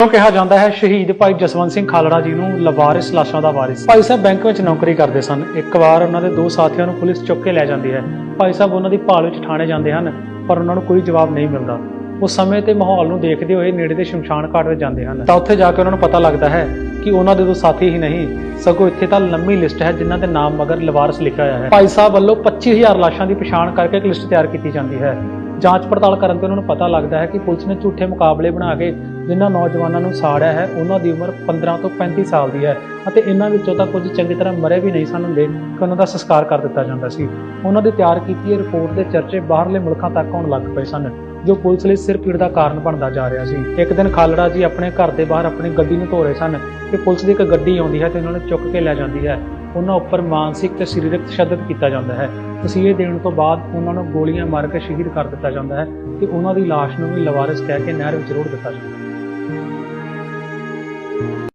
ਕਿਉਂ ਕਿਹਾ ਜਾਂਦਾ ਹੈ, ਸ਼ਹੀਦ ਭਾਈ ਜਸਵੰਤ ਸਿੰਘ ਖਾਲੜਾ ਜੀ ਨੂੰ ਲਵਾਰਿਸ ਲਾਸ਼ਾਂ ਦਾ ਵਾਰਿਸ। ਭਾਈ ਸਾਹਿਬ ਬੈਂਕ ਵਿੱਚ ਨੌਕਰੀ ਕਰਦੇ ਸਨ। ਇੱਕ ਵਾਰ ਉਹਨਾਂ ਦੇ ਦੋ ਸਾਥੀਆਂ ਨੂੰ ਪੁਲਿਸ ਚੁੱਕ ਕੇ ਲੈ ਜਾਂਦੀ ਹੈ। ਭਾਈ ਸਾਹਿਬ ਉਹਨਾਂ ਦੀ ਭਾਲ ਵਿੱਚ ਥਾਣੇ ਜਾਂਦੇ ਹਨ, ਪਰ ਉਹਨਾਂ ਨੂੰ ਕੋਈ ਜਵਾਬ ਨਹੀਂ ਮਿਲਦਾ। ਉਹ ਸਮੇਂ ਤੇ ਮਾਹੌਲ ਨੂੰ ਦੇਖਦੇ ਹੋਏ ਨੇੜੇ ਦੇ ਸ਼ਮਸ਼ਾਨ ਘਾਟ ਵਿੱਚ ਜਾਂਦੇ ਹਨ। ਤਾਂ ਉੱਥੇ ਜਾ ਕੇ ਉਹਨਾਂ ਨੂੰ ਪਤਾ ਲੱਗਦਾ ਹੈ ਕਿ ਉਹਨਾਂ ਦੇ ਦੋ ਸਾਥੀ ਹੀ ਨਹੀਂ, ਸਗੋਂ ਇੱਥੇ ਤਾਂ ਲੰਮੀ ਲਿਸਟ ਹੈ ਜਿਨ੍ਹਾਂ ਦੇ ਨਾਮ ਮਗਰ ਲਵਾਰਸ ਲਿਖਿਆ ਹੋਇਆ ਹੈ। ਭਾਈ ਸਾਹਿਬ ਵੱਲੋਂ 25000 ਲਾਸ਼ਾਂ ਦੀ ਪਛਾਣ ਕਰਕੇ ਇੱਕ ਲਿਸਟ ਤਿਆਰ ਕੀਤੀ ਜਾਂਦੀ ਹੈ। ਜਾਂਚ ਪੜਤਾਲ ਕਰਨ ਤੇ ਉਹਨਾਂ ਨੂੰ ਪਤਾ ਲੱਗਦਾ ਹੈ ਕਿ ਪੁਲਿਸ ਨੇ ਝੂਠੇ ਮੁਕਾਬਲੇ ਬਣਾ ਕੇ ਜਿਨ੍ਹਾਂ ਨੌਜਵਾਨਾਂ ਨੂੰ ਸਾੜਿਆ ਹੈ, ਉਹਨਾਂ ਦੀ ਉਮਰ 15 ਤੋਂ 35 ਸਾਲ ਦੀ ਹੈ ਅਤੇ ਇਹਨਾਂ ਵਿੱਚੋਂ ਤਾਂ ਕੁਝ ਚੰਗੀ ਤਰ੍ਹਾਂ ਮਰੇ ਵੀ ਨਹੀਂ ਸਨ ਹੁੰਦੇ ਕਿ ਉਹਨਾਂ ਦਾ ਸੰਸਕਾਰ ਕਰ ਦਿੱਤਾ ਜਾਂਦਾ ਸੀ। ਉਹਨਾਂ ਦੀ ਤਿਆਰ ਕੀਤੀ ਇਹ ਰਿਪੋਰਟ ਦੇ ਚਰਚੇ ਬਾਹਰਲੇ ਮੁਲਕਾਂ ਤੱਕ ਆਉਣ ਲੱਗ ਪਏ ਸਨ, ਜੋ ਪੁਲਿਸ ਲਈ ਸਿਰ ਪੀੜ ਦਾ ਕਾਰਨ ਬਣਦਾ ਜਾ ਰਿਹਾ ਸੀ। ਇੱਕ ਦਿਨ ਖਾਲੜਾ ਜੀ ਆਪਣੇ ਘਰ ਦੇ ਬਾਹਰ ਆਪਣੀ ਗੱਡੀ ਨੂੰ ਧੋ ਰਹੇ ਸਨ ਕਿ ਪੁਲਿਸ ਦੀ ਇੱਕ ਗੱਡੀ ਆਉਂਦੀ ਹੈ ਤੇ ਉਹਨਾਂ ਨੂੰ ਚੁੱਕ ਕੇ ਲੈ ਜਾਂਦੀ ਹੈ। ਉਹਨਾਂ ਉੱਪਰ ਮਾਨਸਿਕ ਤੇ ਸਰੀਰਕ ਤਸ਼ੱਦਦ ਕੀਤਾ ਜਾਂਦਾ ਹੈ। ਤਸੀਹੇ ਦੇਣ ਤੋਂ ਬਾਅਦ ਉਹਨਾਂ ਨੂੰ ਗੋਲੀਆਂ ਮਾਰ ਕੇ ਸ਼ਹੀਦ ਕਰ ਦਿੱਤਾ ਜਾਂਦਾ ਹੈ ਤੇ ਉਹਨਾਂ ਦੀ ਲਾਸ਼ ਨੂੰ ਵੀ ਲਵਾਰਿਸ ਕਹਿ ਕੇ ਨਹਿਰ ਵਿੱਚ ਰੋੜ ਦਿੱਤਾ ਜਾਂਦਾ ਹੈ।